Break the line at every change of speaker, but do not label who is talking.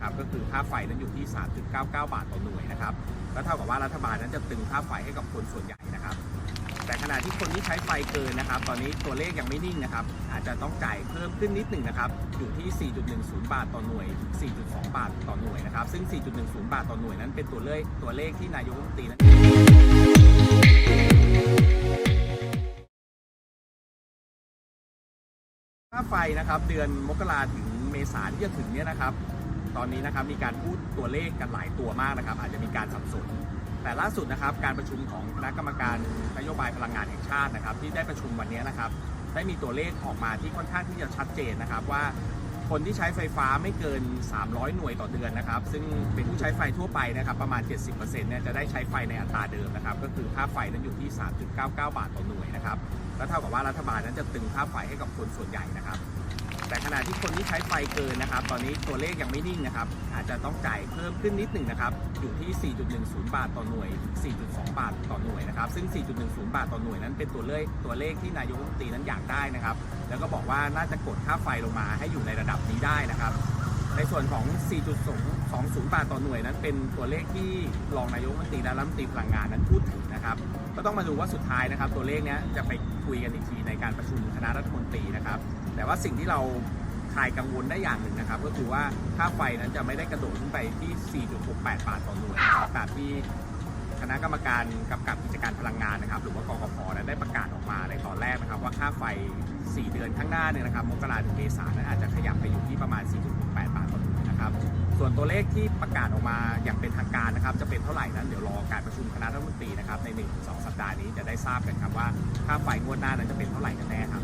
ครับก็คือค่าไฟนั้นอยู่ที่ 3.99 บาทต่อหน่วยนะครับก็เท่ากับว่ารัฐบาลนั้นจะตึงค่าไฟให้กับคนส่วนใหญ่นะครับ แต่ขณะที่คนที่ใช้ไฟเกินนะครับ ตอนนี้ตัวเลขยังไม่นิ่งนะครับ อาจจะต้องจ่ายเพิ่มขึ้นนิดหนึ่งนะครับ อยู่ที่ 4.10 บาทต่อหน่วย 4.2 บาทต่อหน่วยนะครับ ซึ่ง 4.10 บาทต่อหน่วยนั้นเป็นตัวเลขตัวเลขที่นายกรัฐมนตรีนั้นค่าไฟนะครับเดือนมกราถึงเมษาที่จะถึงเนี่ยนะครับ ตอนนี้นะครับมีการพูดตัวเลขกันหลายตัวมากนะครับ อาจจะมีการสับสนแต่ล่าสุดนะครับการประชุมของคณะกรรมการนโยบายพลังงานแห่งชาตินะครับ ที่ได้ประชุมวันนี้นะครับได้มีตัวเลขออกมาที่ค่อนข้างที่จะชัดเจนนะครับว่าคนที่ใช้ไฟฟ้าไม่เกิน 300 หน่วยต่อเดือนนะครับ ซึ่งเป็นผู้ใช้ไฟทั่วไปนะครับ ประมาณ 70%เนี่ยจะได้ใช้ไฟในอัตราเดิมนะครับ ก็คือค่าไฟนั้นอยู่ที่ 3.99 บาทต่อหน่วยนะครับก็เท่ากับว่ารัฐบาลนั้นจะตึงค่าไฟให้กับคนส่วนใหญ่นะครับ แต่ขณะที่คนที่ใช้ไฟเกินนะครับ ตอนนี้ตัวเลขยังไม่นิ่งนะครับ อาจจะต้องจ่ายเพิ่มขึ้นนิดหนึ่งนะครับ อยู่ที่ 4.10 บาทต่อหน่วย 4.2 บาทต่อหน่วยนะครับ ซึ่ง 4.10 บาทต่อหน่วยนั้นเป็นตัวเลขตัวเลขที่นายกรัฐมนตรีนั้นอยากได้นะครับ แล้วก็บอกว่าน่าจะกดค่าไฟลงมาให้อยู่ในระดับนี้ได้นะครับ ในส่วนของ 4.20 บาทต่อหน่วยนั้นเป็นตัวเลขที่รองนายกรัฐมนตรีและรัฐมนตรีพลังงานนั้นพูดถึงนะครับ ก็ต้องมาดูว่าสุดท้ายนะครับ ตัวเลขนี้จะไปคุยกันอีกทีในการประชุมคณะรัฐมนตรีนะครับ แต่ว่าสิ่งที่เราคลายกังวลได้อย่างหนึ่งนะครับ ก็คือว่าค่าไฟนั้นจะไม่ได้กระโดดขึ้นไปที่ 4.68 บาทต่อหน่วยนะครับตามที่คณะกรรมการกำกับกิจการพลังงานนะครับ หรือว่ากกพนั้นได้ประกาศออก ไป4เดือนข้างหน้าเนี่ยนะครับมกราถึงเมษานนั้นอาจจะขยับไปอยู่ที่ประมาณ 4.68 บาทต่อหน่วยนะครับ ส่วนตัวเลขที่ประกาศออกมาอย่างเป็นทางการนะครับ จะเป็นเท่าไหร่นั้นเดี๋ยวรอการประชุมคณะรัฐมนตรีนะครับใน 1-2 สัปดาห์นี้จะได้ทราบกันครับว่าค่าไฟงวดหน้านั้นจะเป็นเท่าไหร่กันแน่ครับ